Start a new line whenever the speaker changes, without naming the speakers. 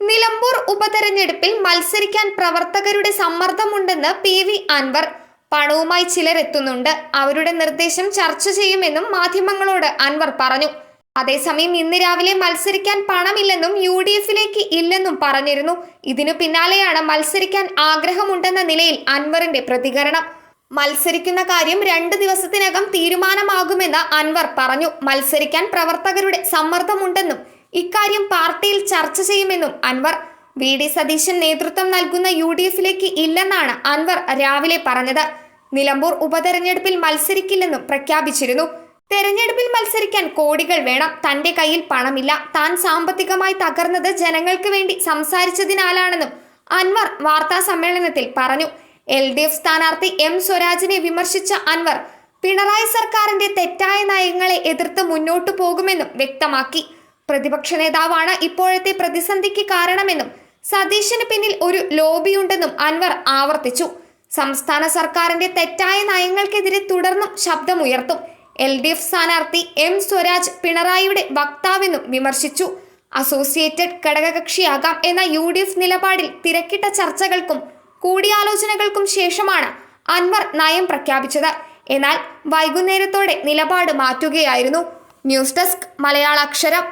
നിലമ്പൂർ ഉപതെരഞ്ഞെടുപ്പിൽ മത്സരിക്കാൻ പ്രവർത്തകരുടെ സമ്മർദ്ദമുണ്ടെന്ന് പി വി അൻവർ. പണവുമായി ചിലരെത്തുന്നുണ്ട് അവരുടെ നിർദ്ദേശം ചർച്ച ചെയ്യുമെന്നും മാധ്യമങ്ങളോട് അൻവർ പറഞ്ഞു. അതേസമയം ഇന്ന് രാവിലെ മത്സരിക്കാൻ പണമില്ലെന്നും യു ഡി എഫിലേക്ക് ഇല്ലെന്നും പറഞ്ഞിരുന്നു. ഇതിനു പിന്നാലെയാണ് മത്സരിക്കാൻ ആഗ്രഹമുണ്ടെന്ന നിലയിൽ അൻവറിന്റെ പ്രതികരണം. മത്സരിക്കുന്ന കാര്യം രണ്ട് ദിവസത്തിനകം തീരുമാനമാകുമെന്ന് അൻവർ പറഞ്ഞു. മത്സരിക്കാൻ പ്രവർത്തകരുടെ സമ്മർദ്ദമുണ്ടെന്നും ഇക്കാര്യം പാർട്ടിയിൽ ചർച്ച ചെയ്യുമെന്നും അൻവർ വി. ഡി. സതീശൻ നേതൃത്വം നൽകുന്ന യു. ഡി. എഫിലേക്ക് ഇല്ലെന്നാണ് അൻവർ രാവിലെ പറഞ്ഞത്. നിലമ്പൂർ ഉപതെരഞ്ഞെടുപ്പിൽ മത്സരിക്കില്ലെന്നും പ്രഖ്യാപിച്ചിരുന്നു. തെരഞ്ഞെടുപ്പിൽ മത്സരിക്കാൻ കോടികൾ വേണം. തന്റെ കയ്യിൽ പണമില്ല. താൻ സാമ്പത്തികമായി തകർന്നത് ജനങ്ങൾക്ക് വേണ്ടി സംസാരിച്ചതിനാലാണെന്നും അൻവർ വാർത്താ സമ്മേളനത്തിൽ പറഞ്ഞു. എൽ. ഡി. എഫ് സ്ഥാനാർത്ഥി എം. സ്വരാജിനെ വിമർശിച്ച അൻവർ പിണറായി സർക്കാരിന്റെ തെറ്റായ നയങ്ങളെ എതിർത്ത് മുന്നോട്ടു പോകുമെന്നും വ്യക്തമാക്കി. പ്രതിപക്ഷ നേതാവാണ് ഇപ്പോഴത്തെ പ്രതിസന്ധിക്ക് കാരണമെന്നും സതീശന് പിന്നിൽ ഒരു ലോബിയുണ്ടെന്നും അൻവർ ആവർത്തിച്ചു. സംസ്ഥാന സർക്കാരിന്റെ തെറ്റായ നയങ്ങൾക്കെതിരെ തുടർന്നും ശബ്ദമുയർത്തും. എൽ ഡി എഫ് സ്ഥാനാർത്ഥി എം സ്വരാജ് പിണറായിയുടെ വക്താവെന്നും വിമർശിച്ചു. അസോസിയേറ്റഡ് ഘടകകക്ഷിയാകാം എന്ന യു ഡി എഫ് നിലപാടിൽ തിരക്കിട്ട ചർച്ചകൾക്കും കൂടിയാലോചനകൾക്കും ശേഷമാണ് അൻവർ നയം പ്രഖ്യാപിച്ചത്. എന്നാൽ വൈകുന്നേരത്തോടെ നിലപാട് മാറ്റുകയായിരുന്നു. ന്യൂസ് ഡെസ്ക് മലയാള അക്ഷരം